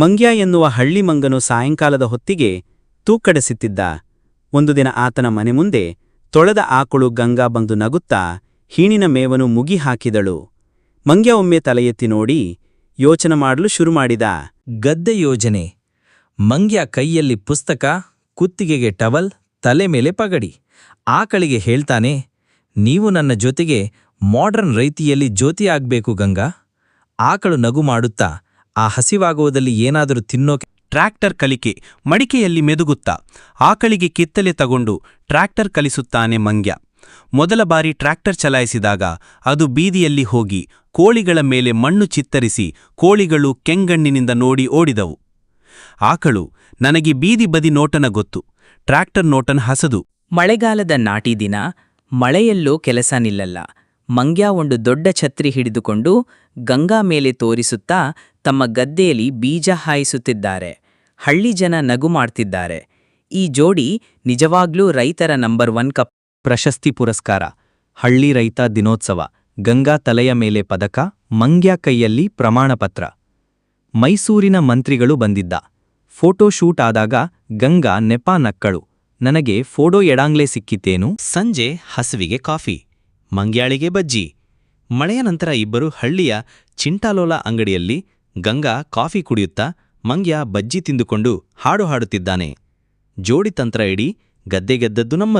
ಮಂಗ್ಯ ಎನ್ನುವ ಹಳ್ಳಿ ಮಂಗನು ಸಾಯಂಕಾಲದ ಹೊತ್ತಿಗೆ ತೂಕಡಿಸುತ್ತಿದ್ದ ಒಂದು ದಿನ ಆತನ ಮನೆ ಮುಂದೆ ತೊಳೆದ ಆಕಳು ಗಂಗಾ ಬಂದು ನಗುತ್ತಾ ಹೀಣಿನ ಮೇವನು ಮುಗಿ ಹಾಕಿದಳು ಮಂಗ್ಯ ಒಮ್ಮೆ ತಲೆಯೆತ್ತಿ ನೋಡಿ ಯೋಚನೆ ಮಾಡಲು ಶುರು ಮಾಡಿದ. ಗದ್ದೆ ಯೋಜನೆ. ಮಂಗ್ಯ ಕೈಯಲ್ಲಿ ಪುಸ್ತಕ, ಕುತ್ತಿಗೆಗೆ ಟವಲ್, ತಲೆ ಮೇಲೆ ಪಗಡಿ. ಆಕಳಿಗೆ ಹೇಳ್ತಾನೆ, ನೀವು ನನ್ನ ಜೊತೆಗೆ ಮಾಡ್ರನ್ ರೈತಿಯಲ್ಲಿ ಜ್ಯೋತಿ ಆಗ್ಬೇಕು ಗಂಗಾ. ಆಕಳು ನಗು ಮಾಡುತ್ತಾ ಆ ಹಸಿವಾಗುವುದಲ್ಲಿ ಏನಾದರೂ ತಿನ್ನೋಕೆ ಟ್ರ್ಯಾಕ್ಟರ್ ಕಲಿಕೆ ಮಡಿಕೆಯಲ್ಲಿ ಮೆದುಗುತ್ತ ಆಕಳಿಗೆ ಕಿತ್ತಲೆ ತಗೊಂಡು ಟ್ರ್ಯಾಕ್ಟರ್ ಕಲಿಸುತ್ತಾನೆ ಮಂಗ್ಯ. ಮೊದಲ ಬಾರಿ ಟ್ರ್ಯಾಕ್ಟರ್ ಚಲಾಯಿಸಿದಾಗ ಅದು ಬೀದಿಯಲ್ಲಿ ಹೋಗಿ ಕೋಳಿಗಳ ಮೇಲೆ ಮಣ್ಣು ಚಿತ್ತರಿಸಿ ಕೋಳಿಗಳು ಕೆಂಗಣ್ಣಿನಿಂದ ನೋಡಿ ಓಡಿದವು. ಆಕಳು, ನನಗೆ ಬೀದಿ ಬದಿ ನೋಟನ ಗೊತ್ತು. ಟ್ರ್ಯಾಕ್ಟರ್ ನೋಟನ ಹಸದು. ಮಳೆಗಾಲದ ನಾಟಿ ದಿನ ಮಳೆಯಲ್ಲೋ ಕೆಲಸ ನಿಲ್ಲಲ್ಲ. ಮಂಗ್ಯ ಒಂದು ದೊಡ್ಡ ಛತ್ರಿ ಹಿಡಿದುಕೊಂಡು ಗಂಗಾ ಮೇಲೆ ತೋರಿಸುತ್ತಾ ತಮ್ಮ ಗದ್ದೆಯಲ್ಲಿ ಬೀಜ ಹಾಯಿಸುತ್ತಿದ್ದಾರೆ. ಹಳ್ಳಿ ಜನ ನಗು ಮಾಡ್ತಿದ್ದಾರೆ. ಈ ಜೋಡಿ ನಿಜವಾಗ್ಲೂ ರೈತರ ನಂಬರ್ ಒನ್ ಕಪ್ ಪ್ರಶಸ್ತಿ ಪುರಸ್ಕಾರ. ಹಳ್ಳಿ ರೈತ ದಿನೋತ್ಸವ. ಗಂಗಾ ತಲೆಯ ಮೇಲೆ ಪದಕ, ಮಂಗ್ಯ ಕೈಯಲ್ಲಿ ಪ್ರಮಾಣಪತ್ರ. ಮೈಸೂರಿನ ಮಂತ್ರಿಗಳು ಬಂದಿದ್ದ. ಫೋಟೋ ಶೂಟ್ ಆದಾಗ ಗಂಗಾ ನೆಪ ನಕ್ಕಳು. ನನಗೆ ಫೋಟೋ ಎಡಾಂಗ್ಲೇ ಸಿಕ್ಕಿತೇನು ಸಂಜೆ ಹಸುವಿಗೆ ಕಾಫಿ. ಮಂಗ್ಯಾಳಿಗೆ ಬಜ್ಜಿ. ಮಳೆಯ ನಂತರ ಇಬ್ಬರು ಹಳ್ಳಿಯ ಚಿಂಟಾಲೋಲ ಅಂಗಡಿಯಲ್ಲಿ ಗಂಗಾ ಕಾಫಿ ಕುಡಿಯುತ್ತಾ ಮಂಗ್ಯ ಬಜ್ಜಿ ತಿಂದುಕೊಂಡು ಹಾಡು ಹಾಡುತ್ತಿದ್ದಾನೆ. ಜೋಡಿ ತಂತ್ರ ಇಡಿ ಗದ್ದೆಗೆದ್ದದ್ದು ನಮ್ಮದು.